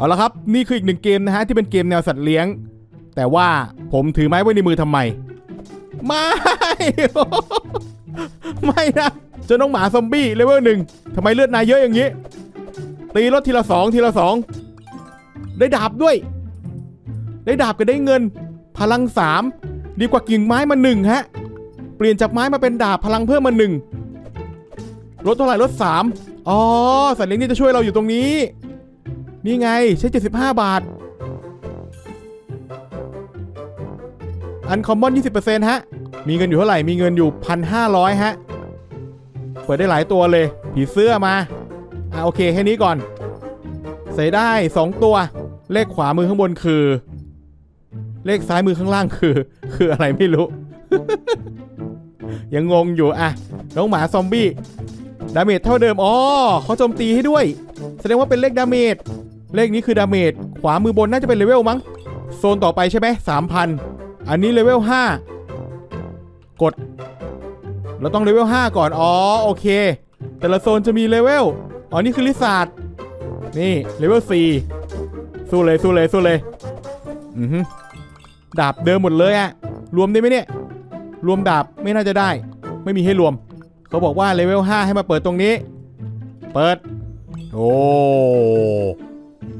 เอาละครับนี่คืออีกหนึ่งเกมนะฮะที่เป็นเกมแนวสัตว์เลี้ยง แต่ว่าผมถือไม้ไว้ในมือทำไม ไม่ ไม่นะเจอน้องหมาซอมบี้เลเวลหนึ่งทำไมเลือดนายเยอะอย่างนี้ ตีรถทีละสองทีละสองได้ดาบด้วย ได้ดาบก็ได้เงิน พลังสามดีกว่ากิ่งไม้มาหนึ่งฮะ เปลี่ยนจากไม้มาเป็นดาบพลังเพิ่มมาหนึ่งลดเท่าไหร่ลดสามอ๋อสัตว์เลี้ยงนี่จะช่วยเราอยู่ตรงนี้ นี่ไงใช้ 75 บาท อันคอมมอน 20%ฮะ มีเงินอยู่เท่าไหร่ มีเงินอยู่ 1,500 ฮะ เปิดได้หลายตัวเลย ผีเสื้อมา อะโอเคแค่นี้ก่อน ใส่ได้ 2 ตัว เลขขวามือข้างบนคือ เลขซ้ายมือข้างล่างคือ คืออะไรไม่รู้ ยังงงอยู่อะ น้องหมาซอมบี้ดาเมจเท่าเดิม อ๋อเขาโจมตีให้ด้วย แสดงว่าเป็นเลขดาเมจ เลขนี้คือดาเมจ ขวามือบนน่าจะเป็นเลเวลมั้ง โซนต่อไปใช่ไหมสามพันอันนี้เลเวลห้ากด เราต้องเลเวล5ก่อน อ๋อ โอเค แต่ละโซนจะมีเลเวล อ๋อ นี่คือลิซาร์ดนี่เลเวล4สู้เลยสู้เลยสู้เลย อือฮึดาบเดิมหมดเลยอะรวมได้ไหมเนี่ย รวมดาบไม่น่าจะได้ ไม่มีให้รวม เขาบอกว่าเลเวล5ให้มาเปิดตรงนี้ เปิด โอ้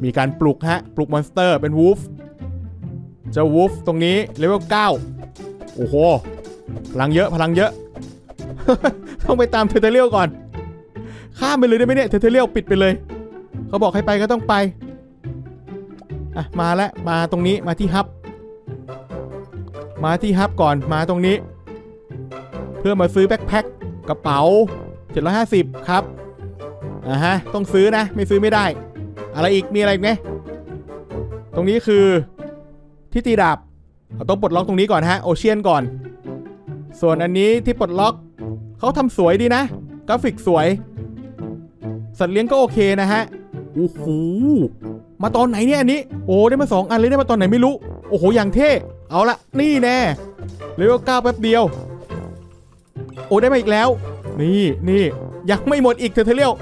มีการปลุกฮะ ปลุกมอนสเตอร์เป็นวูฟเจ้าวูฟตรงนี้เลเวล9โอ้โห พลังเยอะพลังเยอะ ต้องไปตามเทเทเรียลก่อน ข้ามไปเลยได้ไหมเนี่ยเทเทเรียลปิดไปเลย เขาบอกให้ไปก็ต้องไป อะ มาแล้วมาตรงนี้มาที่ฮับ มาที่ฮับก่อนมาตรงนี้ เพื่อมาซื้อแบ็คแพ็คกระเป๋า750 ครับอ่าฮะ ต้องซื้อนะ ไม่ซื้อไม่ได้ อะไรอีกมีอะไรอีกไหมตรงนี้คือที่ตีดาบเราต้องปลดล็อกตรงนี้ก่อนฮะโอเชียนก่อน ส่วนอันนี้ที่ปลดล็อกเขาทำสวยดีนะ กราฟิกสวย สัตว์เลี้ยงก็โอเคนะฮะโอ้โหมาตอนไหนเนี่ยอันนี้ โอ้ได้มาสองอันเลยได้มาตอนไหนไม่รู้ โอ้โหอย่างเท่ เอาละนี่แน่เลเวลเก้าแป๊บเดียว โอ้ได้มาอีกแล้ว นี่นี่ยังไม่หมดอีกเทอร์เทเรียล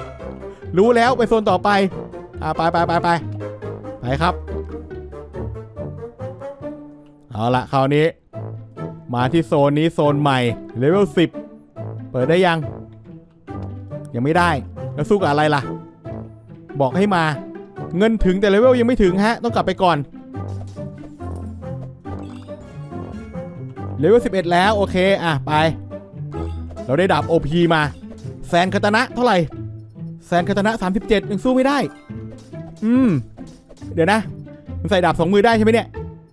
รู้แล้วไปโซนต่อไป อ่าไปไปไปไปไปครับ เอาละคราวนี้ มาที่โซนนี้โซนใหม่เลเวล10 เปิดได้ยัง ยังไม่ได้ แล้วสู้กับอะไรล่ะ บอกให้มา เงินถึงแต่เลเวลยังไม่ถึงฮะ ต้องกลับไปก่อนเลเวล11 แล้ว โอเค อะ ไป เราได้ดาบ OP มา แซนคาตนะเท่าไหร่ แซนคาตานะ 37 ยังสู้ไม่ได้ อืม เดี๋ยวนะ มันใส่ดาบสองมือได้ใช่ไหมเนี่ย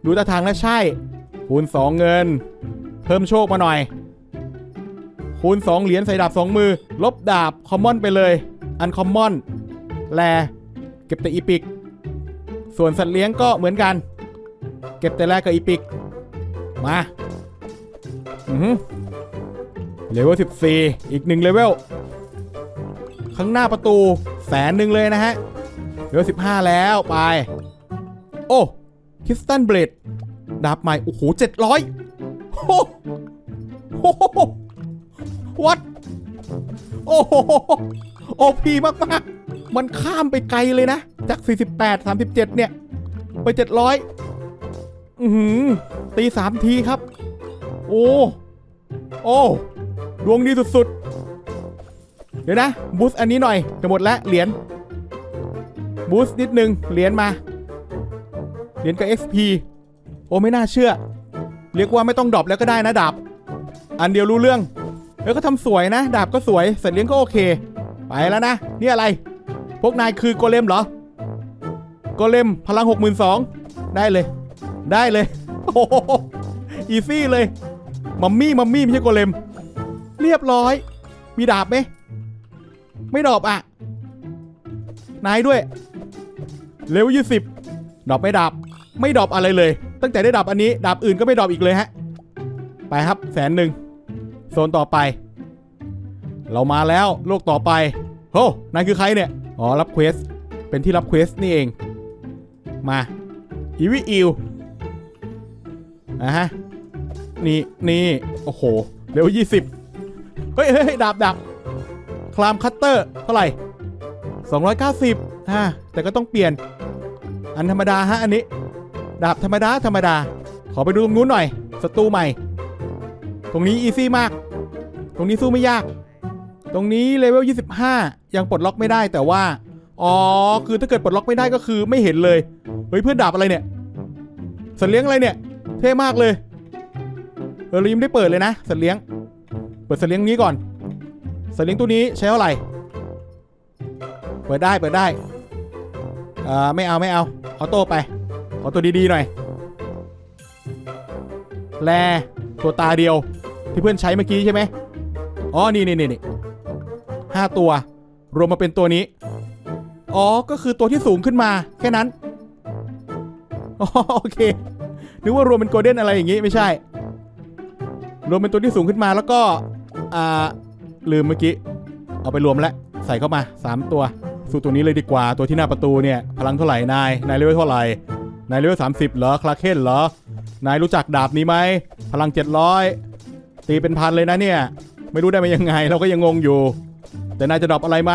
ดูท่าทางแล้วใช่ คูณ2เงิน เพิ่มโชคมาหน่อย คูณ2เหรียญใส่ดาบ2มือ ลบดาบคอมมอนไปเลย อันคอมมอน แล เก็บแต่อีพิก ส่วนสัตว์เลี้ยงก็เหมือนกัน เก็บแต่แลกับอีพิก มา อือเลเวล14 อีกหนึ่งเลเวล ข้างหน้าประตูแสนหนึ่งเลยนะฮะ เลเวล15แล้วไป โอ้คิสตันเบลดดาบใหม่ โอ้โหเจ็ดร้อยโอ้โหวัดโอ้โหโอพีมากมากๆมันข้ามไปไกลเลยนะ จาก 48 37 เนี่ย ไป 700 อือหือตีสามทีครับ โอ้ โอ้ ดวงดีสุดๆ เดี๋ยวนะ บูสอันนี้หน่อย จะหมดแล้ว เหรียญ บูสต์นิดนึง เหรียญมา เหรียญกับ XP โอ้ไม่น่าเชื่อ เรียกว่าไม่ต้องดรอปแล้วก็ได้นะดาบ อันเดียวรู้เรื่อง แล้วก็ทำสวยนะ ดาบก็สวยสัตว์เลี้ยงก็โอเค ไปแล้วนะ นี่อะไร พวกนายคือโกเลมเหรอ โกเลมพลัง 62,000ได้เลย ได้เลยโอ้โหอีซี่เลย มัมมี่มัมมี่ไม่ใช่โกเลม เรียบร้อย มีดาบไหมไม่ดอปอะ นายด้วย เลเวลยี่สิบดรอปไม่ดรอปไม่ดรอปอะไรเลย ตั้งแต่ได้ดรอปอันนี้ดาบอื่นก็ไม่ดรอปอีกเลยฮะ ไปครับแสนหนึ่งโซนต่อไป เรามาแล้วโลกต่อไปโอ้นายคือใครเนี่ย อ๋อ รับเควส เป็นที่รับเควสนี่เอง มาอีวิอิวอะฮะ นี่นี่โอ้โห เร็วยี่สิบเฮ้ยเฮ้ยดาบดาบคลามคัตเตอร์ เท่าไหร่290 ฮะแต่ก็ต้องเปลี่ยน อันธรรมดาฮะอันนี้ ดาบธรรมดาธรรมดา ขอไปดูตรงนู้นหน่อยศัตรูใหม่ ตรงนี้อีซี่มาก ตรงนี้สู้ไม่ยาก ตรงนี้เลเวล 25 ยังปลดล็อกไม่ได้แต่ว่า อ๋อ คือถ้าเกิดปลดล็อกไม่ได้ก็คือไม่เห็นเลย เฮ้ยเพื่อนดาบอะไรเนี่ยสัตว์เลี้ยงอะไรเนี่ย เท่มากเลย เออเรายังไม่ได้เปิดเลยนะสัตว์เลี้ยง เปิดสัตว์เลี้ยงนี้ก่อนสัตว์เลี้ยงตัวนี้ใช้เท่าไหร่ เปิดได้เปิดได้ อ่าไม่เอาไม่เอาออโต้ไปขอตัวดีๆหน่อยแลตัวตาเดียวที่เพื่อนใช้เมื่อกี้ใช่ไหมอ๋อนี่นี่นี่นี่ห้าตัว รวมมาเป็นตัวนี้ อ๋อ ก็คือตัวที่สูงขึ้นมา แค่นั้นอ๋อโอเค นึกว่ารวมเป็นโกลเด้นอะไรอย่างงี้ไม่ใช่ รวมเป็นตัวที่สูงขึ้นมาแล้วก็ อ่า ลืมเมื่อกี้ เอาไปรวมแล้ว ใส่เข้ามา 3 ตัว สู้ตัวนี้เลยดีกว่าตัวที่หน้าประตูเนี่ย พลังเท่าไหร่นายนายเลเวลเท่าไหร่นายเลเวล30เหรอคลาเคนเหรอนายรู้จักดาบนี้ไหมพลัง700ตีเป็นพันเลยนะเนี่ย ไม่รู้ได้มายังไงเราก็ยังงงอยู่ แต่นายจะดรอปอะไรไหม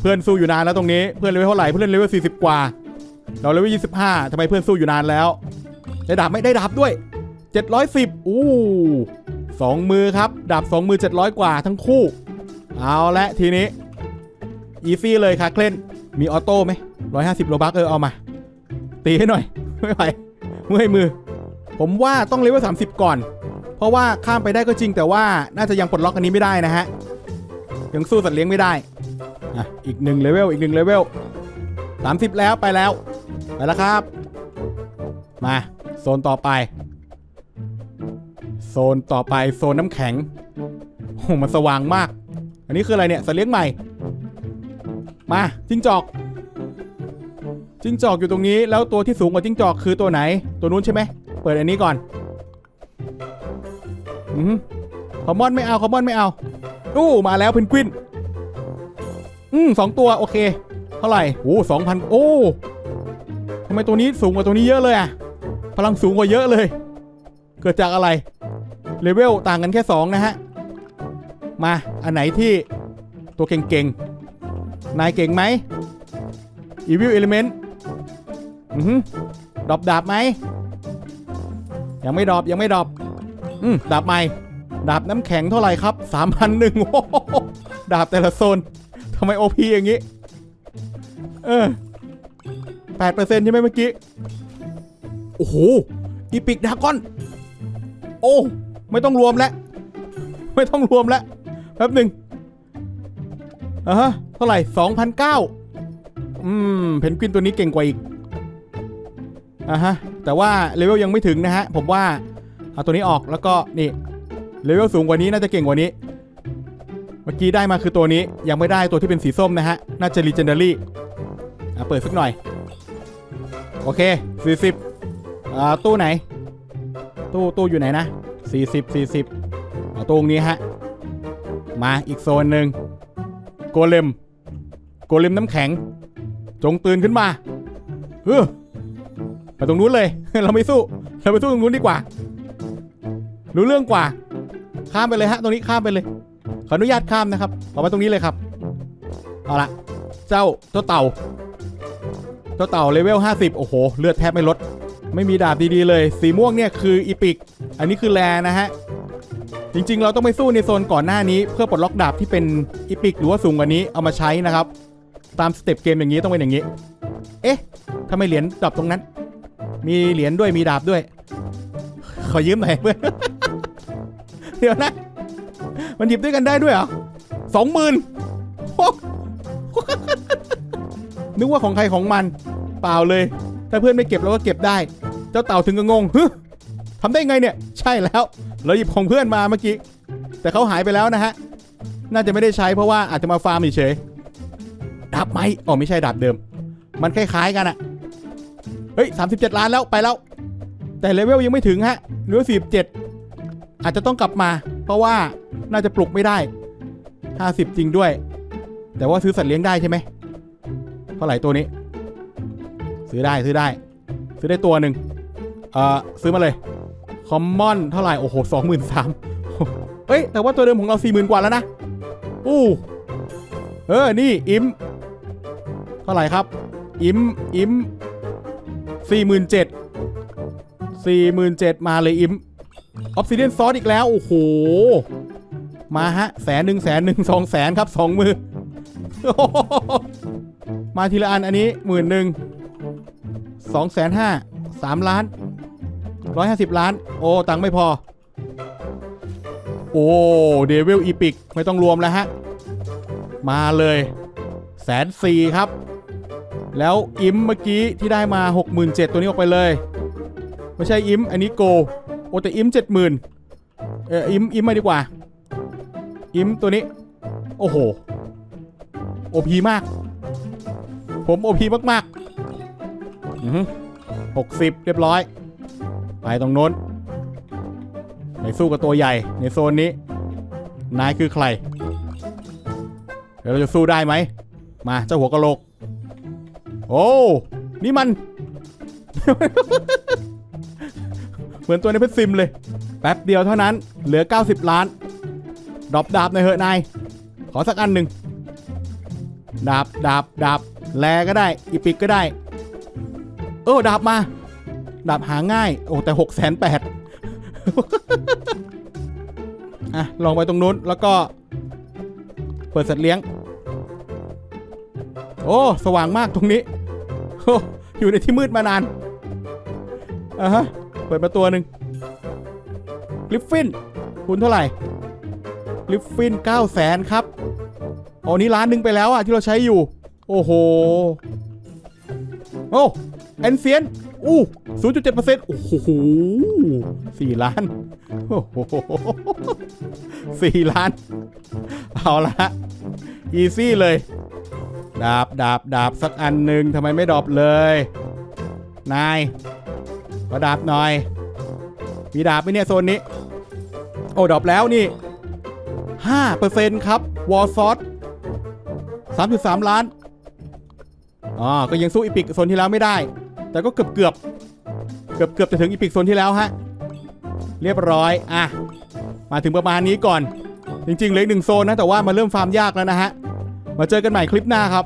เพื่อนสู้อยู่นานแล้วตรงนี้เพื่อนเลเวลเท่าไหร่เพื่อนเลเวล40กว่า เราเลเวล25ทำไมเพื่อนสู้อยู่นานแล้วได้ดาบไม่ได้ดาบด้วย710อู้สองมือครับดาบสองมือ700กว่าทั้งคู่ เอาละทีนี้ อีซี่เลยค่ะเคลนมีออโต้ไหม150โลบักเออเอามา ตีให้หน่อย ไม่ไหวเมื่อยมือ ผมว่าต้องเลเวล30ก่อน เพราะว่าข้ามไปได้ก็จริงแต่ว่าน่าจะยังปลดล็อกอันนี้ไม่ได้นะฮะ ยังสู้สัตว์เลี้ยงไม่ได้อะอีกหนึ่งเลเวลอีกหนึ่งเลเวล30แล้วไปแล้ว ไปแล้วครับ มาโซนต่อไป โซนต่อไปโซนน้ำแข็งโอ้มันสว่างมาก อันนี้คืออะไรเนี่ยสัตว์เลี้ยงใหม่ มาจิ้งจอกจิ้งจอกอยู่ตรงนี้แล้วตัวที่สูงกว่าจิ้งจอกคือตัวไหน ตัวนู้นใช่ไหมเปิดอันนี้ก่อนอืมคอมมอนไม่เอาคอมมอนไม่เอาอู้มาแล้วเพนกวินอืมสองตัวโอเค เท่าไหร่โอ้สองพันโอ้ทำไมตัวนี้สูงกว่าตัวนี้เยอะเลยอะพลังสูงกว่าเยอะเลย เกิดจากอะไรเลเวลต่างกันแค่2นะฮะมาอันไหนที่ตัวเก่งๆ นายเก่งไหม Evil Element อือหือดรอปดาบไหม ยังไม่ดรอปยังไม่ดรอปอืมดาบใหม่ ดาบน้ำแข็งเท่าไหร่ครับ3,001โอ้โหดาบแต่ละโซนทำไม OP อย่างนี้ เออ8%ใช่ไหมเมื่อกี้ โอ้โห อีพิกดากอน โอ้ ไม่ต้องรวมแล้ว ไม่ต้องรวมแล้ว แป๊บหนึ่งอะฮะ เท่าไหร่2,009อืม เพนกวินตัวนี้เก่งกว่าอีกอะฮะ แต่ว่าเลเวลยังไม่ถึงนะฮะ ผมว่า เอาตัวนี้ออกแล้วก็นี่ เลเวลสูงกว่านี้น่าจะเก่งกว่านี้ เมื่อกี้ได้มาคือตัวนี้ยังไม่ได้ตัวที่เป็นสีส้มนะฮะ น่าจะ Legendary อะเปิดสักหน่อย โอเค 40อ่าตู้ไหน ตู้ตู้อยู่ไหนนะ 40 40เอาตู้ตรงนี้ฮะ มาอีกโซนหนึ่งโกเลม โกเลมน้ำแข็ง จงตื่นขึ้นมาเออไปตรงนู้นเลย เราไม่สู้ เราไปสู้ตรงนู้นดีกว่า รู้เรื่องกว่า ข้ามไปเลยฮะ ตรงนี้ข้ามไปเลย ขออนุญาตข้ามนะครับออกมาตรงนี้เลยครับ เอาละ เจ้าเจ้าเต่า เจ้าเต่าเลเวล 50 โอ้โห เลือดแทบไม่ลด ไม่มีดาบดีๆเลย สีม่วงเนี่ยคืออีพิก อันนี้คือแลนะฮะ จริงๆ เราต้องไปสู้ในโซนก่อนหน้านี้ เพื่อปลดล็อกดาบที่เป็นอีพิกหรือว่าสูงกว่านี้เอามาใช้นะครับ ตามสเต็ปเกมอย่างนี้ต้องเป็นอย่างนี้ เอ๊ะทำไมเหรียญดรอปตรงนั้น มีเหรียญด้วยมีดาบด้วย ขอยืมหน่อยเพื่อนเดี๋ยวนะ มันหยิบด้วยกันได้ด้วยเหรอสองหมื่นนึกว่าของใครของมัน เปล่าเลย ถ้าเพื่อนไม่เก็บเราก็เก็บได้ เจ้าเต่าถึงก็งงฮึทำได้ไงเนี่ย ใช่แล้ว เราหยิบของเพื่อนมาเมื่อกี้ แต่เขาหายไปแล้วนะฮะ น่าจะไม่ได้ใช้เพราะว่าอาจจะมาฟาร์มเฉย ดาบไหมอ๋อไม่ใช่ดาบเดิม มันคล้ายๆกันอะเฮ้ย37ล้านแล้วไปแล้ว แต่เลเวลยังไม่ถึงฮะเหลือ47อาจจะต้องกลับมา เพราะว่าน่าจะปลุกไม่ได้50จริงด้วย แต่ว่าซื้อสัตว์เลี้ยงได้ใช่ไหมเท่าไหร่ตัวนี้ ซื้อได้ซื้อได้ ซื้อได้ตัวหนึ่งเอ่อซื้อมาเลยคอมมอนเท่าไหร่โอ้โหสองหมื่นสามเฮ้ยแต่ว่าตัวเดิมของเราสี่หมื่นกว่าแล้วนะอู้เออ นี่ อิม เท่าไหร่ครับ อิมอิมสี่หมื่นเจ็ดสี่หมื่นเจ็ดมาเลยอิมออฟซิเดียนซอสอีกแล้ว โอ้โห มาฮะแสนหนึ่งแสนหนึ่งสองแสนครับสองมือ มาทีละอันอันนี้หมื่นหนึ่งสองแสนห้าสามล้านร้อยห้าสิบล้าน โอ้ ตังค์ไม่พอ โอ้เดวิลอีพิกไม่ต้องรวมแล้วฮะ มาเลยแสนสี่ครับ แล้วอิมเมื่อกี้ที่ได้มา 67,000ตัวนี้ออกไปเลย ไม่ใช่อิมอันนี้โก โอแต่อิม70,000 เอออิมอิมมาดีกว่า อิมตัวนี้ โอ้โหโอพีมาก ผมโอพีมากๆอือหกสิบเรียบร้อย ไปตรงโน้นไปสู้กับตัวใหญ่ในโซนนี้ นายคือใคร เดี๋ยวเราจะสู้ได้ไหม มาเจ้าหัวกะโหลก โอ้นี่มัน เหมือนตัวในเพชรซิมเลย แป๊บเดียวเท่านั้น เหลือ 90 ล้าน ดรอปดาบในอยเหอะนาย ขอสักอันหนึ่งดาบดาบดาบแลก็ได้ อีปิกก็ได้ เออดาบมา ดาบหาง่าย โอ้แต่6 8 0 0 0อะ ลองไปตรงนู้น แล้วก็ เปิดสัตว์เลี้ยง โอ้ สว่างมากตรงนี้ อยู่ในที่มืดมานานอะฮะ เปิดมาตัวหนึ่งกริฟฟิน คุณเท่าไหร่กริฟฟิน9 0 0แสนครับโอ้นี่ล้านหนึ่งไปแล้วอะที่เราใช้อยู่ โอ้โห โอ้แอนเซียน อู้0.7%โอ้โหสี่ล้าน โอ้โหสี่ล้าน เอาละฮะอีซี่เลย ดาบดาบดาบสักอันหนึ่งทำไมไม่ดรอปเลย นายขอดาบหน่อย มีดาบไหมเนี่ยโซนนี้ โอ้ดรอปแล้วนี่5%ครับ วอลซอส3.3 ล้านอ๋อก็ยังสู้อีพิกโซนที่แล้วไม่ได้ แต่ก็เกือบเกือบเกือบเกือบจะถึงอีพิกโซนที่แล้วฮะ เรียบร้อย อะ มาถึงประมาณนี้ก่อน จริงๆเหลืออกหนึ่งโซนนะ แต่ว่ามาเริ่มฟาร์มยากแล้วนะฮะ มาเจอกันใหม่คลิปหน้าครับ